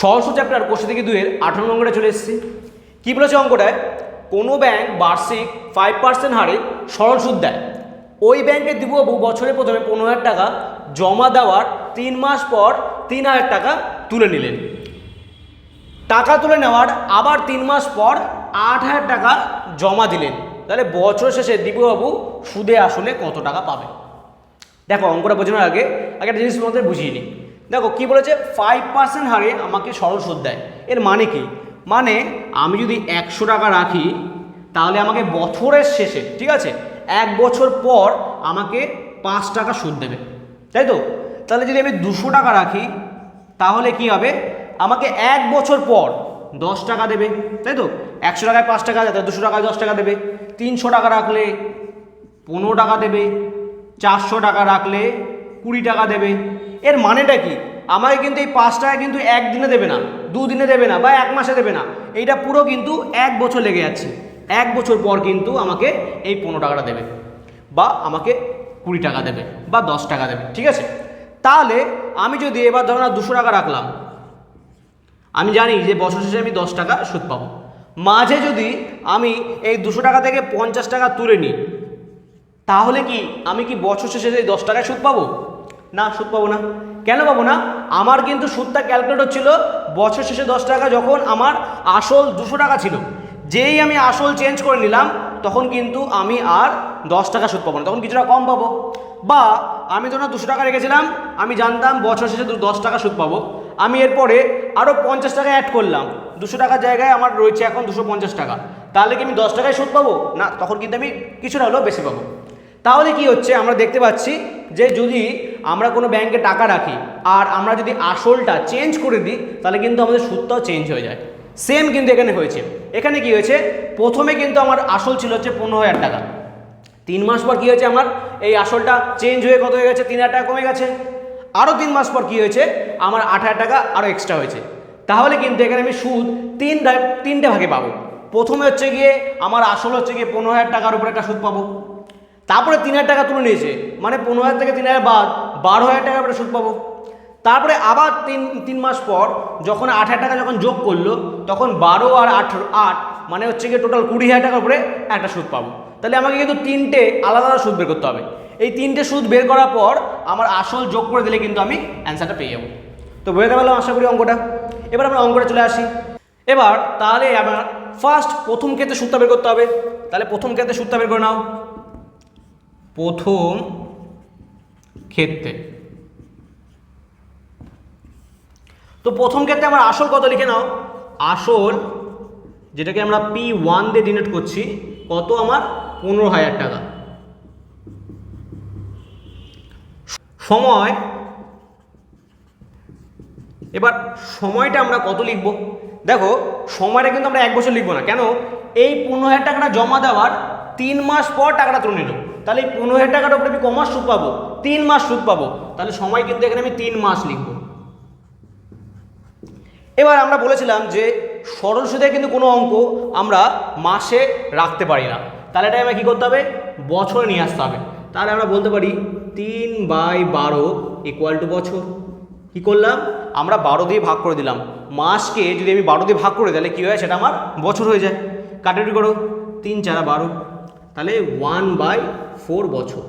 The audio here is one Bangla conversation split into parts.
সহজ চ্যাপ্টার কোষে থেকে দুয়ের আঠারো নম্বরে চলে এসেছি। কী বলেছে অঙ্কটায়? কোনো ব্যাংক বার্ষিক ফাইভ পার্সেন্ট হারে সরল সুদ দেয়। ওই ব্যাংকে দিববাবু বছরে প্রথমে পনেরো হাজার টাকা জমা দেওয়ার তিন মাস পর তিন হাজার টাকা তুলে নিলেন। টাকা তুলে নেওয়ার আবার তিন মাস পর আট হাজার টাকা জমা দিলেন। তাহলে বছর শেষে দীপুবাবু সুদে আসলে কত টাকা পাবে? দেখো, অঙ্কটা বোঝানোর আগে আগে একটা জিনিস তোমাদের বুঝিয়ে নিই। দেখো, কি বলেছে? ফাইভ পার্সেন্ট হারে আমাকে সরল সুদ দেয়। এর মানে কি? মানে আমি যদি একশো টাকা রাখি, তাহলে আমাকে বছরের শেষে, ঠিক আছে? এক বছর পর আমাকে পাঁচ টাকা সুদ দেবে। তাই তো? তাহলে যদি আমি দুশো টাকা রাখি, তাহলে কি হবে? আমাকে এক বছর পর দশ টাকা দেবে। তাই তো? একশো টাকায় পাঁচ টাকা তাহলে দুশো টাকায় দশ টাকা দেবে। তিনশো টাকা রাখলে পনেরো টাকা দেবে। চারশো টাকা রাখলে কুড়ি টাকা দেবে। এর মানেটা কি? আমাকে কিন্তু এই পাঁচ টাকা কিন্তু একদিনে দেবে না, দুদিনে দেবে না বা এক মাসে দেবে না। এইটা পুরো কিন্তু এক বছর লেগে যাচ্ছে। এক বছর পর কিন্তু আমাকে এই পনেরো টাকাটা দেবে বা আমাকে কুড়ি টাকা দেবে বা দশ টাকা দেবে, ঠিক আছে? তাহলে আমি যদি এবার ধরো না দুশো টাকা রাখলাম, আমি জানি যে বছর শেষে আমি দশ টাকা সুদ পাবো। মাঝে যদি আমি এই দুশো টাকা থেকে পঞ্চাশ টাকা তুলে নিই, তাহলে কি আমি কি বছর শেষে এই দশ টাকায় সুদ পাবো? না, সুদ পাবো না। কেন পাবো না? আমার কিন্তু সুদটা ক্যালকুলেট হচ্ছিল বছর শেষে দশ টাকা যখন আমার আসল দুশো টাকা ছিল। যেই আমি আসল চেঞ্জ করে নিলাম, তখন কিন্তু আমি আর দশ টাকা সুদ পাবো না। তখন কিছুটা কম পাবো। বা আমি ধরুন দুশো টাকা রেখেছিলাম, আমি জানতাম বছর শেষে দশ টাকা সুদ পাবো। আমি এরপরে আরও পঞ্চাশ টাকা অ্যাড করলাম। দুশো টাকার জায়গায় আমার রয়েছে এখন দুশো পঞ্চাশ টাকা। তাহলে কি আমি দশ টাকায় সুদ পাবো? না, তখন কিন্তু আমি কিছুটা হলেও বেশি পাবো। তাহলে কি হচ্ছে? আমরা দেখতে পাচ্ছি যে যদি আমরা কোনো ব্যাংকে টাকা রাখি আর আমরা যদি আসলটা চেঞ্জ করে দিই, তাহলে কিন্তু আমাদের সুদটাও চেঞ্জ হয়ে যায়। সেম কিন্তু এখানে হয়েছে। এখানে কি হয়েছে? প্রথমে কিন্তু আমার আসল ছিল হচ্ছে পনেরো হাজার টাকা। তিন মাস পর কি হয়েছে আমার? এই আসলটা চেঞ্জ হয়ে কত হয়ে গেছে? তিন হাজার টাকা কমে গেছে। আরও তিন মাস পর কি হয়েছে? আমার আট হাজার টাকা আরও এক্সট্রা হয়েছে। তাহলে কিন্তু এখানে আমি সুদ তিন তিনটে ভাগে পাবো। প্রথমে হচ্ছে গিয়ে আমার আসল হচ্ছে গিয়ে পনেরো হাজার টাকার উপরে একটা সুদ পাবো। তারপরে তিন হাজার টাকা তুলে নিয়েছে। মানে পনেরো হাজার থেকে তিন হাজার বাদ, বারো হাজার টাকার উপরে সুদ পাবো। তারপরে আবার তিন তিন মাস পর যখন আট হাজার টাকা যখন যোগ করল, তখন বারো আর আঠেরো আট মানে হচ্ছে গিয়ে টোটাল কুড়ি হাজার টাকার উপরে একটা সুদ পাবো। তাহলে আমাকে কিন্তু তিনটে আলাদা আলাদা সুদ বের করতে হবে। এই তিনটে সুদ বের করার পর আমার আসল যোগ করে দিলে কিন্তু আমি অ্যান্সারটা পেয়ে যাব। তো বুঝতে পারলাম আশা করি অঙ্কটা? এবার আমরা অঙ্কটা চলে আসি। এবার তাহলে আমার ফার্স্ট প্রথম ক্ষেত্রে সুদটা বের করতে হবে। তাহলে প্রথম ক্ষেত্রে সুদটা বের করে নাও। প্রথম ক্ষেত্রে। তো প্রথম ক্ষেত্রে আমার আসল কত লিখে নাও? আসল, যেটাকে আমরা পি ওয়ান দিয়ে ডিনোট করছি, কত আমার? পনেরো হাজার টাকা। সময়, এবার সময়টা আমরা কত লিখব? দেখো, সময়টা কিন্তু আমরা এক বছর লিখব না। কেন? এই পনেরো হাজার টাকাটা জমা দেওয়ার তিন মাস পর টাকাটা তুলে নিল তাহলে এই পনেরো হাজার টাকার উপরে আমি কমাস সুদ পাবো, তিন মাস সুদ পাবো। তাহলে সময় কিন্তু এখানে আমি তিন মাস লিখব। এবার আমরা বলেছিলাম যে সরল সুদে কিন্তু কোনো অঙ্ক আমরা মাসে রাখতে পারি না। তাহলে এটা আমরা কী করতে হবে? বছরে নিয়ে আসতে হবে। তাহলে আমরা বলতে পারি তিন বাই বারো ইকুয়াল টু বছর। কী করলাম? আমরা বারো দিয়ে ভাগ করে দিলাম। মাসকে যদি আমি বারো দিয়ে ভাগ করে তাহলে কী হয়? সেটা আমার বছর হয়ে যায়। কাটাকুটি করো। তিন চারা বারো। তাহলে ওয়ান বাই ফোর বছর।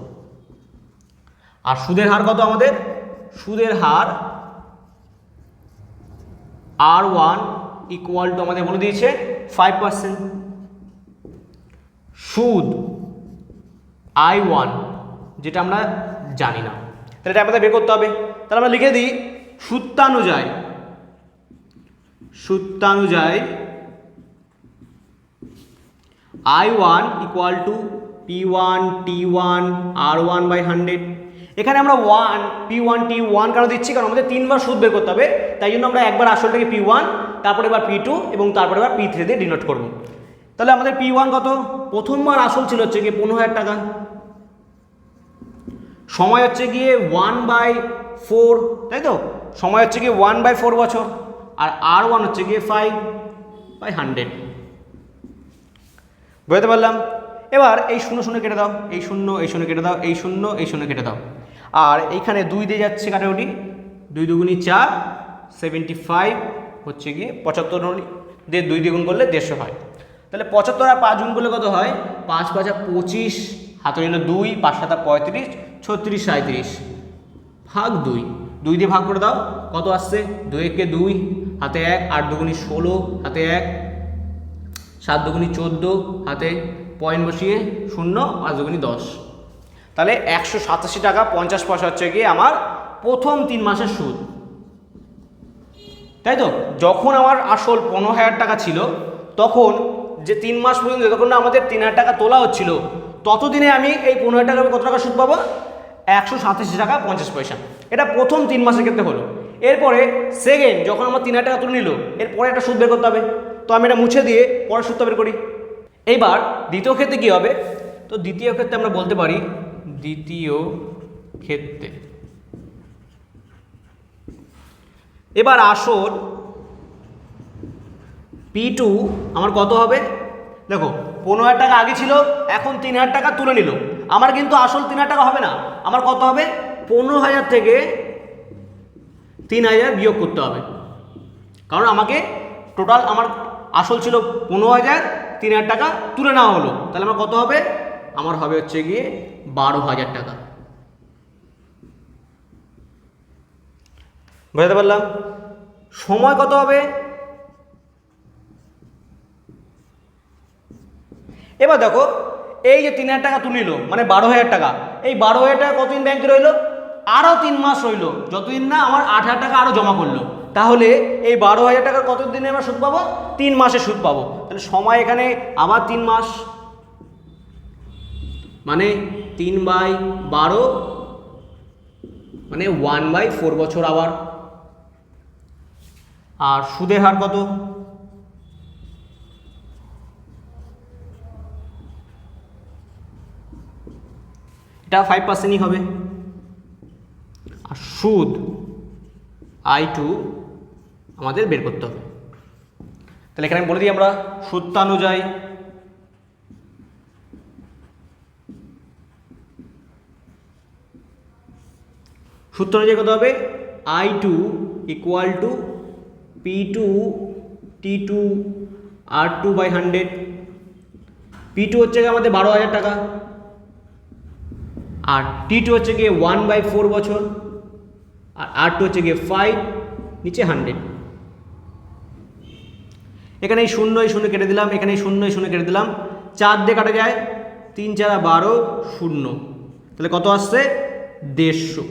আর সুদের হার কত আমাদের? সুদের হার আর ওয়ান ইকুয়াল টু আমাদের বলে দিয়েছে ফাইভ পার্সেন্ট সুদ আই ওয়ান যেটা আমরা জানি না। তাহলে এটা আমাদের বের করতে হবে। তাহলে আমরা লিখে দিই সূত্রানুযায়ী সূত্রানুযায়ী I one equal to P one T one R one by hundred এখানে আমরা one P one T one কেন দিচ্ছি? কারণ আমাদের তিনবার সুদ বের করতে হবে। তাই জন্য আমরা একবার আসলটাকে পি ওয়ান তারপরে এবার পি টু এবং তারপরে এবার পি থ্রি দিয়ে ডিনোট করব। তাহলে আমাদের পি ওয়ান কত? প্রথমবার আসল ছিল হচ্ছে গিয়ে পনেরো হাজার টাকা। সময় হচ্ছে গিয়ে ওয়ান বাই ফোর তাই তো? সময় হচ্ছে গিয়ে ওয়ান বাই ফোর বছর। আর আর ওয়ান হচ্ছে গিয়ে ফাইভ বাই হান্ড্রেড বুঝতে পারলাম? এবার এই শূন্য শূন্য কেটে দাও, এই শূন্য এই শূন্য কেটে দাও, এই শূন্য এই শূন্য কেটে দাও। আর এইখানে দুই দিয়ে যাচ্ছে কাটাকুটি। দুই দুগুণি চার সেভেন্টি ফাইভ হচ্ছে গিয়ে পঁচাত্তর দিয়ে দুই দ্বিগুণ করলে দেড়শো হয়। তাহলে পঁচাত্তর আর পাঁচ গুণ করলে কত হয়? পাঁচ পাঁচা পঁচিশ হাতে নিল দুই, পাঁচ সাতা পঁয়ত্রিশ, ছত্রিশ সাঁত্রিশ ভাগ দুই। দুই দিয়ে ভাগ করে দাও, কত আসছে? দুই একে দুই, হাতে এক, আট দুগুনি ষোলো, হাতে এক সাত দুগুনি চোদ্দ, হাতে পয়েন্ট বসিয়ে শূন্য পাঁচ দুগুনি দশ। তাহলে একশো সাতাশি টাকা, পঞ্চাশ পয়সা হচ্ছে গিয়ে আমার প্রথম তিন মাসের সুদ। তাই তো? যখন আমার আসল পনেরো হাজার টাকা ছিল, তখন যে তিন মাস পর্যন্ত যতক্ষণ না আমাদের তিন হাজার টাকা তোলা হচ্ছিল, ততদিনে আমি এই পনেরো হাজার টাকা কত টাকা সুদ পাবো? একশো সাতাশি টাকা, পঞ্চাশ পয়সা। এটা প্রথম তিন মাসের ক্ষেত্রে হলো। এরপরে সেকেন্ড যখন আমার তিন হাজার টাকা তুলে নিল, এরপরে একটা সুদ বের করতে হবে। তো আমি এটা মুছে দিয়ে পরে সুদটা বের করি। এইবার দ্বিতীয় ক্ষেত্রে কী হবে? তো দ্বিতীয় ক্ষেত্রে আমরা বলতে পারি দ্বিতীয় ক্ষেত্রে। এবার আসল পি টু আমার কত হবে? দেখো, পনেরো হাজার টাকা আগে ছিল, এখন তিন হাজার টাকা তুলে নিল। আমার কিন্তু আসল তিন হাজার টাকা হবে না। আমার কত হবে? পনেরো হাজার থেকে তিন হাজার বিয়োগ করতে হবে। কারণ আমাকে টোটাল আমার আসল ছিল পনেরো হাজার তিন হাজার টাকা, তুলে নেওয়া হলো। তাহলে আমার কত হবে? আমার হবে হচ্ছে গিয়ে বারো হাজার টাকা। বুঝতে পারলাম? সময় কত হবে? এবার দেখো, এই যে তিন হাজার টাকা তুলিল মানে বারো হাজার টাকা, এই বারো হাজার টাকা কতদিন ব্যাংকে রইল? আরও তিন মাস রইল। যতদিন না আমার আট হাজার টাকা আরও জমা করল। তাহলে এই বারো হাজার টাকার কত দিনে আমরা সুদ পাবো? তিন মাসে সুদ পাবো। তাহলে সময় এখানে আবার তিন মাস। মানে তিন বাই বারো মানে ওয়ান বাই ফোর বছর আবার। আর সুদের হার কত? এটা ফাইভ পার্সেন্টই হবে। আর সুদ আই টু আমাদের বের করতে হবে। তাহলে এখানে বলে দিই আমরা সূত্রানুযায়ী সূত্র অনুযায়ী কত হবে? I two equal to P two T two R two by hundred P two হচ্ছে গিয়ে আমাদের বারো হাজার টাকা। আর টি টু হচ্ছে গিয়ে ওয়ান বাই ফোর বছর। আর আর টু হচ্ছে গিয়ে ফাইভ নিচে হান্ড্রেড এখানে এই শূন্য এই শূন্য কেটে দিলাম এখানে এই শূন্য এই শূন্য কেটে দিলাম। চার দিয়ে কাটা যায়, তিন চারা বারো, শূন্য। তাহলে কত আসছে? দেড়শো।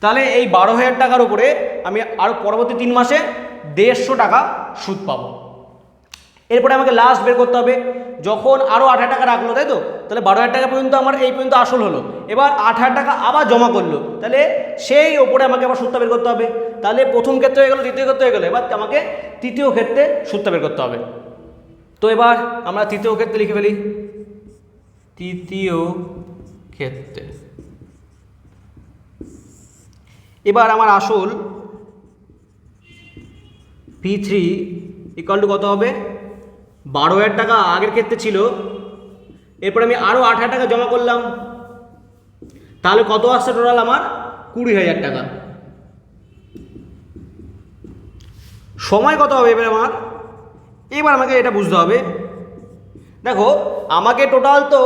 তাহলে এই বারো হাজার টাকার উপরে আমি আরও পরবর্তী তিন মাসে দেড়শো টাকা সুদ পাবো। এরপরে আমাকে লাস্ট বের করতে হবে। যখন আরও আট হাজার টাকা রাখল, তাই তো? তাহলে বারো হাজার টাকা পর্যন্ত আমার, এই পর্যন্ত আসল হলো। এবার আট হাজার টাকা আবার জমা করল। তাহলে সেই ওপরে আমাকে আবার সুদটা বের করতে হবে। তাহলে প্রথম ক্ষেত্রে হয়ে গেলো, দ্বিতীয় ক্ষেত্রে হয়ে গেলো। এবার আমাকে তৃতীয় ক্ষেত্রে সুদটা বের করতে হবে। তো এবার আমরা তৃতীয় ক্ষেত্রে লিখে ফেলি। তৃতীয় ক্ষেত্রে। এবার আমার আসল পি থ্রি ইকাল টু কত হবে? বারো হাজার টাকা আগের ক্ষেত্রে ছিল। এরপরে আমি আরও আট হাজার টাকা জমা করলাম। তাহলে কত আসছে টোটাল আমার? কুড়ি হাজার টাকা। সময় কত হবে এবার আমার? এবার আমাকে এটা বুঝতে হবে। দেখো, আমাকে টোটাল তো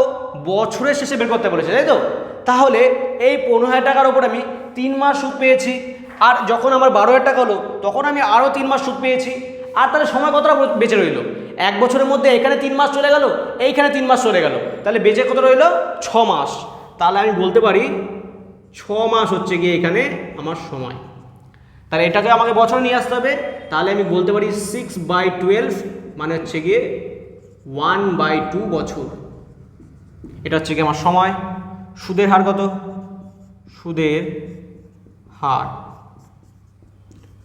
বছরের শেষে বের করতে বলেছে, তাই তো? তাহলে এই পনেরো হাজার টাকার ওপর আমি তিন মাস সুদ পেয়েছি, আর যখন আমার বারো হাজার টাকা হলো, তখন আমি আরও তিন মাস সুদ পেয়েছি, আর তাহলে সময় কতটা বেঁচে রইল? এক বছরের মধ্যে এখানে তিন মাস চলে গেল, এইখানে তিন মাস চলে গেল, তাহলে বেঁচে কত রইল? ছ মাস। তাহলে আমি বলতে পারি, ছ মাস হচ্ছে গিয়ে এখানে আমার সময়। তাহলে এটাকে আমাকে বছর নিয়ে আসতে হবে। তাহলে আমি বলতে পারি সিক্স বাই টুয়েলভ মানে হচ্ছে গিয়ে ওয়ান বাই টু বছর। এটা হচ্ছে গিয়ে আমার সময়। সুদের হার কত? সুদের হার।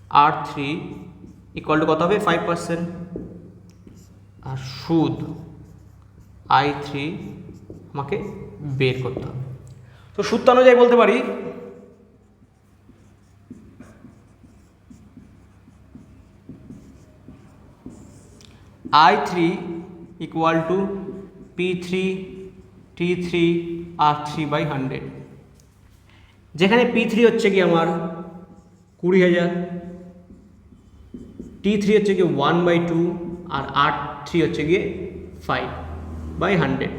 আর থ্রি ইকুয়াল টু কত হবে? ফাইভ পার্সেন্ট আর সুদ আই থ্রি আমাকে বের করতে হবে। তো সূত্র অনুযায়ী বলতে পারি I three equal to P three T three R three by hundred যেখানে পি থ্রি হচ্ছে কি আমার কুড়ি হাজার টি থ্রি হচ্ছে গিয়ে ওয়ান বাই টু আর আর থ্রি হচ্ছে গিয়ে ফাইভ বাই হান্ড্রেড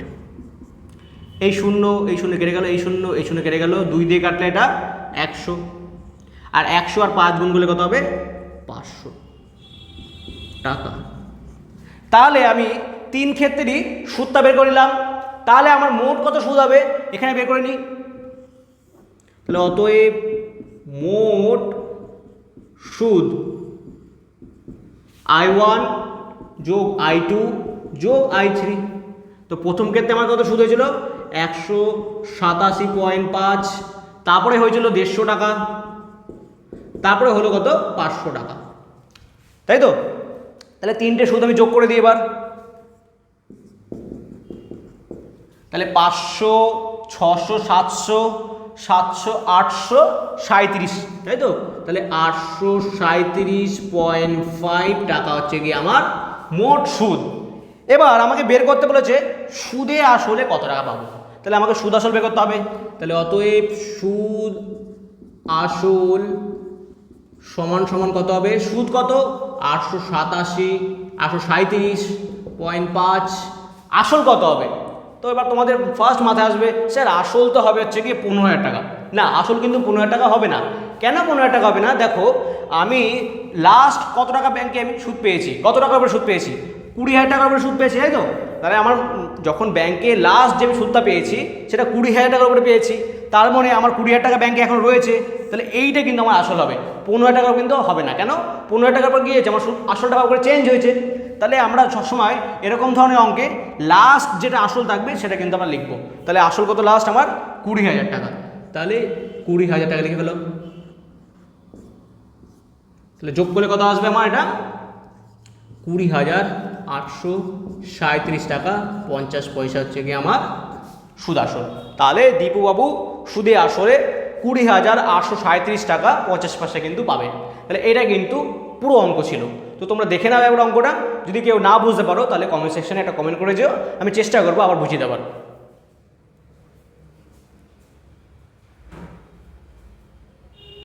এই শূন্য এই শূন্য কেটে গেল, এই শূন্য এই শূন্য কেটে গেল, দুই দিয়ে কাটলে এটা একশো। আর একশো আর পাঁচ গুণ করলে কত হবে? পাঁচশো। টাকা। তাহলে আমি তিন ক্ষেত্রেই সুদটা বের করে নিলাম। তাহলে আমার মোট কত সুদ হবে? এখানে বের করে নিই তাহলে অতএব মোট সুদ আই ওয়ান যোগ আই টু যোগ আই থ্রি। তো প্রথম ক্ষেত্রে আমার কত সুদ হয়েছিল? একশো সাতাশি পয়েন্ট পাঁচ। তারপরে হয়েছিল দেড়শো টাকা। তারপরে হলো কত? পাঁচশো টাকা। তাই তো? তাহলে তিনটে সুদ আমি যোগ করে দিই এবার। তাহলে পাঁচশো, ছশো, সাতশো সাতশো, আটশো সাঁত্রিশ তাই তো? তাহলে আটশো সাঁত্রিশ পয়েন্ট ফাইভ টাকা হচ্ছে কি আমার মোট সুদ। এবার আমাকে বের করতে বলেছে, সুদে আসলে কত টাকা পাবো? তাহলে আমাকে সুদ আসল বের করতে হবে। তাহলে অতএব সুদ আসল সমান সমান কত হবে? সুদ কত? আটশো সাতাশি, আটশো সাঁত্রিশ পয়েন্ট পাঁচ। আসল কত হবে? তো এবার তোমাদের ফার্স্ট মাথায় আসবে, স্যার, আসল তো হবে হচ্ছে কি পনেরো হাজার টাকা। না, আসল কিন্তু পনেরো হাজার টাকা হবে না। কেন পনেরো হাজার টাকা হবে না? দেখো, আমি লাস্ট কত টাকা ব্যাংকে আমি সুদ পেয়েছি? কত টাকার উপরে সুদ পেয়েছি? কুড়ি হাজার টাকার উপরে সুদ পেয়েছি, তাই তো? তাহলে আমার যখন ব্যাংকে লাস্ট যে আমি সুদটা পেয়েছি, সেটা কুড়ি হাজার টাকার উপরে পেয়েছি। তার মানে আমার কুড়ি হাজার টাকা ব্যাংকে এখন রয়েছে। তাহলে এইটা কিন্তু আমার আসল হবে। পনেরো হাজার টাকা কিন্তু হবে না। কেন? পনেরো হাজার টাকার পর গিয়েছে, আমার সুদ- আসল টাকা করে চেঞ্জ হয়েছে। তাহলে আমরা সবসময় এরকম ধরনের অঙ্কে লাস্ট যেটা আসল থাকবে, সেটা কিন্তু আমরা লিখব। তাহলে আসল কত লাস্ট আমার কুড়ি হাজার টাকা। তাহলে কুড়ি হাজার টাকা লিখে ফেলো। তাহলে যোগ করলে কত আসবে আমার এটা? কুড়ি হাজার আটশো সাঁত্রিশ টাকা, পঞ্চাশ পয়সা হচ্ছে গিয়ে আমার সুদ আসল। তাহলে দীপুবাবু সুদে আসরে কুড়ি হাজার আটশো সাঁত্রিশ টাকা, পঞ্চাশ পয়সা কিন্তু পাবে। তাহলে এটা কিন্তু পুরো অঙ্ক ছিল। তো তোমরা দেখে নাও একবার অঙ্কটা। যদি কেউ না বুঝতে পারো, তাহলে কমেন্ট সেকশনে একটা কমেন্ট করে যেও। আমি চেষ্টা করব আবার বুঝিয়ে দেওয়ার